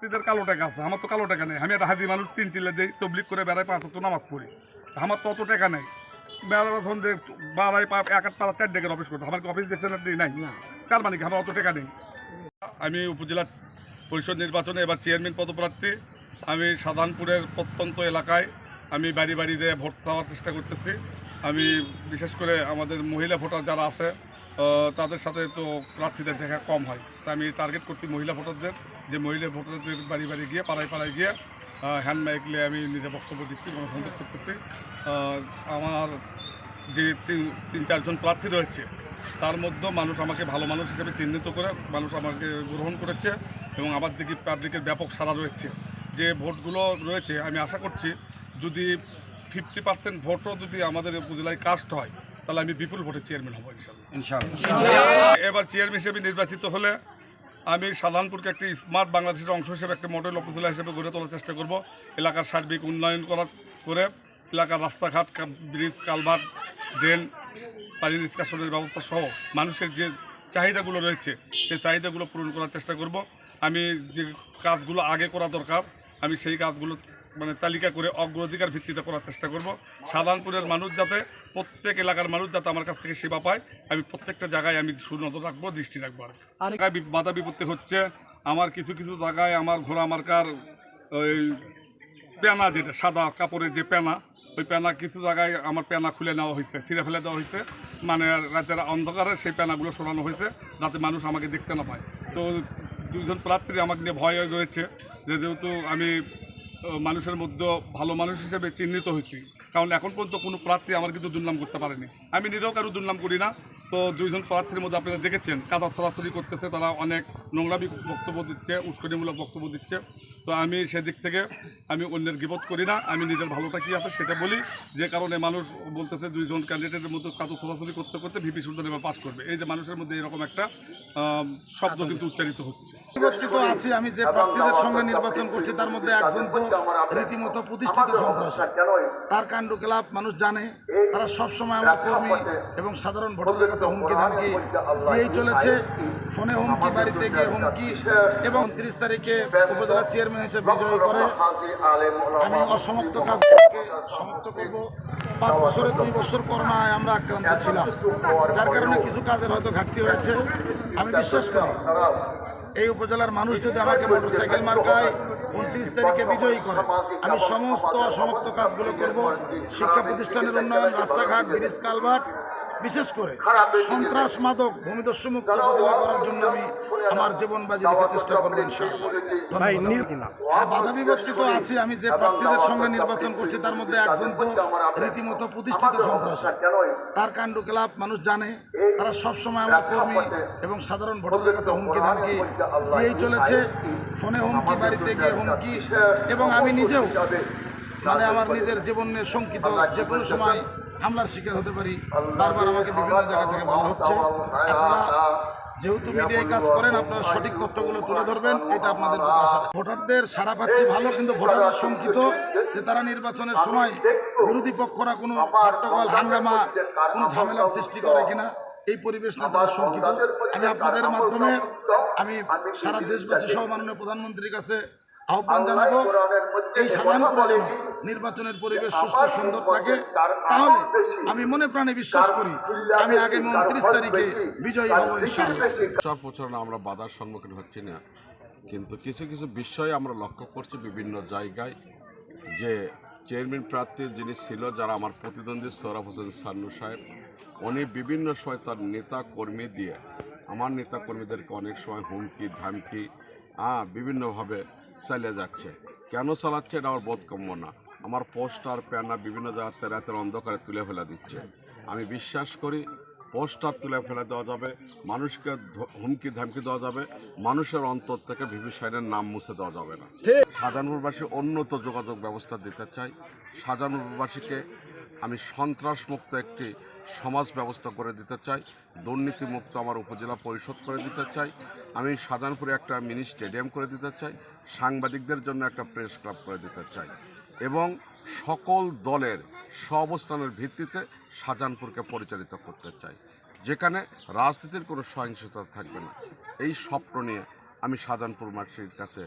প্রার্থীদের কালো টাকা আছে আমার তো কালো টাকা নেই। আমি একটা হাজি মানুষ তিন চিল্লে দিই তবলিক করে বেড়াই পাঁচ তো নামাজ পড়ি। আমার তো অত টাকা নেই। বেড়ার যে বাড়াই পা এক আট পাড়া চার ডেকের অফিস করতো আমার কি অফিস দেখছেন নাই। তার মানে কি আমার অত টাকা নেই? আমি উপজেলা পরিষদ নির্বাচনে এবার চেয়ারম্যান পদপ্রার্থী। আমি সাধারণপুরের প্রত্যন্ত এলাকায় আমি বাড়ি বাড়ি দিয়ে ভোট দেওয়ার চেষ্টা করতেছি। আমি বিশেষ করে আমাদের মহিলা ভোটার যারা আছে তাদের সাথে তো প্রার্থীদের দেখা কম হয়। তা আমি টার্গেট করছি মহিলা ভোটারদের। যে মহিলা ভোটারদের বাড়ি বাড়ি গিয়ে পাড়ায় পাড়ায় গিয়ে হ্যান্ড মাইক নিয়ে আমি নিজে বক্তব্য দিচ্ছি গণসংযোগ করতেছি আহ, আমার যে তিন তিন চারজন প্রার্থী রয়েছে তার মধ্যে মানুষ আমাকে ভালো মানুষ হিসেবে চিহ্নিত করে মানুষ আমাকে গ্রহণ করেছে এবং আমার দিকে পাবলিকের ব্যাপক সাড়া রয়েছে। যে ভোটগুলো রয়েছে আমি আশা করছি যদি ফিফটি পার্সেন্ট ভোটও যদি আমাদের উপজেলায় কাস্ট হয় তাহলে আমি বিপুল ভোটে চেয়ারম্যান হব ইনশাল্লাহ এবার চেয়ারম্যান হিসেবে নির্বাচিত হলে আমি সাধারণপুরকে একটি স্মার্ট বাংলাদেশের অংশ হিসেবে একটি মডেল উপজেলা হিসেবে গড়ে তোলার চেষ্টা করব। এলাকার সার্বিক উন্নয়ন করার করে এলাকার রাস্তাঘাট ব্রিজ কালভার্ট ড্রেন পানি নিষ্কাশনের ব্যবস্থা সহ মানুষের যে চাহিদাগুলো রয়েছে সেই চাহিদাগুলো পূরণ করার চেষ্টা করব। আমি যে কাজগুলো আগে করা দরকার আমি সেই কাজগুলো মানে তালিকা করে অগ্রাধিকার ভিত্তিতে করার চেষ্টা করব। সাধারণপুরের মানুষ যাতে প্রত্যেক এলাকার মানুষ যাতে আমার কাছ থেকে সেবা পায় আমি প্রত্যেকটা জায়গায় আমি সুনজর রাখব দৃষ্টি রাখব আর বাধা বিপত্তি হচ্ছে আমার কিছু কিছু জায়গায় আমার ঘোড়া মার্কার ওই পেনা যেটা সাদা কাপড়ের যে পেনা ওই পেনা কিছু জায়গায় আমার পেনা খুলে নেওয়া হয়েছে ছিঁড়ে ফেলে দেওয়া হয়েছে। মানে রাতের অন্ধকারে সেই পেনাগুলো সরানো হয়েছে যাতে মানুষ আমাকে দেখতে না পায়। তো দুজন প্রার্থী আমাকে নিয়ে ভয় রয়েছে যে যেহেতু আমি মানুষের মধ্যে ভালো মানুষ হিসেবে চিহ্নিত হয়েছি। কারণ এখন পর্যন্ত কোনো প্রার্থী আমার কিন্তু দুর্নাম করতে পারেনি। আমি নিজেও কারও দুর্নাম করি না। তো দুইজন প্রার্থীর মধ্যে আপনারা দেখেছেন, কাদা ছড়াছড়ি করতেছে, তারা অনেক নোংরামি বক্তব্য দিচ্ছে, উস্কনিমূলক বক্তব্য দিচ্ছে। তো আমি সেদিক থেকে আমি অন্যের গিবত করি না, আমি নিজের ভালোটা কী আছে সেটা বলি। যে কারণে মানুষ বলতেছে দুইজন ক্যান্ডিডেটের মধ্যে কাদা ছড়াছড়ি করতে করতে ভিপি সুন্দর এবার পাস করবে। এই যে মানুষের মধ্যে এরকম একটা শব্দ কিন্তু উচ্চারিত হচ্ছে। পরিবর্তিত আছি আমি, যে প্রার্থীদের সঙ্গে নির্বাচন করছি, তার মধ্যে একজন তো রীতিমতো প্রতিষ্ঠিত সন্ত্রাসী। তার কাণ্ড ক্লাব মানুষ জানে, তারা সবসময় আমার কর্মী এবং সাধারণ ভোটারদের কাছে হুমকি ধামকি দিয়েই চলেছে। ফোনে হুমকি, বাড়িতে গিয়ে হুমকি এবং তিরিশ তারিখে উপজেলা চেয়ারম্যান হিসেবে বিজয়ী করে। আমি অসমাপ্ত কাজকে সমাপ্ত করব। পাঁচ বছরে দুই বছর করোনায় আমরা আক্রান্ত ছিলাম। যার কারণে কিছু কাজের হয়তো ঘাটতি হয়েছে। আমি বিশ্বাস করি। এই উপজেলার মানুষ যদি আমাকে মোটরসাইকেল মার্কায় উনত্রিশ তারিখে বিজয়ী করে, আমি সমস্ত অসমাপ্ত কাজগুলো করব। শিক্ষা প্রতিষ্ঠানের উন্নয়ন, রাস্তাঘাট, ব্রিজ, কালভার্ট বিশেষ করে সন্ত্রাস মাদক ভূমিদস্যু মুক্ত উপজেলা করার জন্য আমি আমার জীবন বাজি রেখে চেষ্টা করব বাধা বিপত্তি তো আছে আমি যে প্রার্থীদের সঙ্গে নির্বাচন করছি তার মধ্যে একজন তো রীতিমতো প্রতিষ্ঠিত সন্ত্রাস। তার কাণ্ড ক্লাব মানুষ জানে তারা সবসময় আমার কর্মী এবং সাধারণ ভোটারদের কাছে হুমকি ধামকি দিয়েই চলেছে ফোনে হুমকি বাড়িতে গিয়ে হুমকি এবং আমি নিজেও মানে আমার নিজের জীবনের শঙ্কিত যে কোনো সময় হামলার শিকার হতে পারি। বারবার আমাকে বিভিন্ন জায়গা থেকে বলা হচ্ছে। আপনারা যেহেতু মিডিয়ায় কাজ করেন, আপনারা সঠিক তথ্যগুলো তুলে ধরবেন, এটা আপনাদের ভোটারদের সারা পাচ্ছে ভালো, কিন্তু ভোটাররা শঙ্কিত যে তারা নির্বাচনের সময় বিরোধী পক্ষরা কোনো হট্টগোল হাঙ্গামা, কোনো ঝামেলার সৃষ্টি করে কিনা, এই পরিবেশ না তারা শঙ্কিত। আমি আপনাদের মাধ্যমে আমি সারা দেশবাসী সহ মাননীয় প্রধানমন্ত্রীর কাছে আহ্বান জানাব এই সাধারণপুরে যেন নির্বাচনের পরিবেশ সুস্থ সুন্দর থাকে তাহলে আমি মনে প্রাণে বিশ্বাস করি আমি আগামী উনত্রিশ তারিখে বিজয়ী হব ইনশাআল্লাহ। প্রচার প্রচারণা আমরা বাধার সম্মুখীন হচ্ছি না কিন্তু কিছু কিছু বিষয় আমরা লক্ষ্য করছি বিভিন্ন জায়গায় যে চেয়ারম্যান প্রার্থী যিনি ছিল যারা আমার প্রতিদ্বন্দ্বী সৌরভ হোসেন সান্নু সাহেব উনি বিভিন্ন সময় তার নেতা কর্মী দিয়ে আমার নেতা কর্মীদেরকে অনেক সময় হুমকি ধামকি হ্যাঁ বিভিন্নভাবে চালিয়ে যাচ্ছে। কেন চালাচ্ছে এটা আমার বোধকম্য না। আমার পোস্টার প্যানা বিভিন্ন জায়গাতে রাতের অন্ধকারে তুলে ফেলা দিচ্ছে। আমি বিশ্বাস করি পোস্টার তুলে ফেলে দেওয়া যাবে মানুষকে হুমকি ধামকি দেওয়া যাবে মানুষের অন্তর থেকে ভিভি সাইনের নাম মুছে দেওয়া যাবে না। সাজানুরবাসী উন্নত যোগাযোগ ব্যবস্থা দিতে চাই। সাজানুরবাসীকে আমি সন্ত্রাসমুক্ত একটি সমাজ ব্যবস্থা করে দিতে চাই, দুর্নীতিমুক্ত আমার উপজেলা পরিষদ করে দিতে চাই, আমি সাজানপুরে একটা মিনি স্টেডিয়াম করে দিতে চাই, সাংবাদিকদের জন্য একটা প্রেস ক্লাব করে দিতে চাই এবং সকল দলের সহাবস্থানের ভিত্তিতে শাহজাহানপুরকে পরিচালিত করতে চাই। যেখানে রাজনীতির কোনো সহিংসতা থাকবে না। এই স্বপ্ন নিয়ে আমি শাহজাহানপুর মাসির কাছে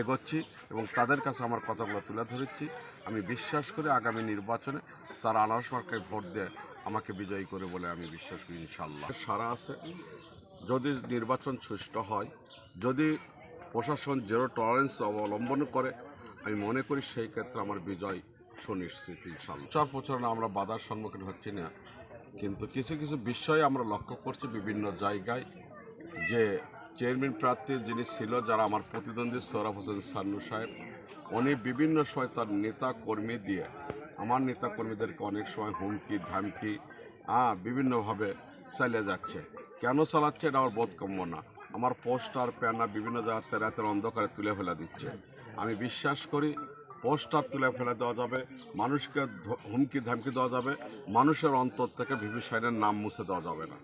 এগোচ্ছি এবং তাদের কাছে আমার কথাগুলো তুলে ধরেছি। আমি বিশ্বাস করি আগামী নির্বাচনে তারা আনারস মার্কায় ভোট দেয় আমাকে বিজয়ী করে বলে আমি বিশ্বাস করি ইনশাল্লাহ সারা আছে। যদি নির্বাচন সুষ্ঠু হয়, যদি প্রশাসন জিরো টলারেন্স অবলম্বন করে, আমি মনে করি সেই ক্ষেত্রে আমার বিজয় সুনিশ্চিত ইনশাল্লাহ প্রচার প্রচারণা আমরা বাধার সম্মুখীন হচ্ছি না। কিন্তু কিছু কিছু বিষয় আমরা লক্ষ্য করছি বিভিন্ন জায়গায় যে চেয়ারম্যান প্রার্থী যিনি ছিল, যারা আমার প্রতিদ্বন্দ্বী সৌরভ হোসেন সান্নু সাহেব, উনি বিভিন্ন সময় তার নেতা কর্মী দিয়ে আমার নেতা কর্মীদেরকে অনেক সময় হুমকি, ধামকি হ্যাঁ বিভিন্নভাবে চালিয়ে যাচ্ছে। কেন চালাচ্ছে এটা আমার বোধকম্য না। আমার পোস্টার প্যানা বিভিন্ন জায়গাতে রাতের অন্ধকারে তুলে ফেলে দিচ্ছে। আমি বিশ্বাস করি পোস্টার তুলে ফেলে দেওয়া যাবে, মানুষকে হুমকি, ধামকি দেওয়া যাবে, মানুষের অন্তর থেকে ভিভি সাইনের নাম মুছে দেওয়া যাবে না।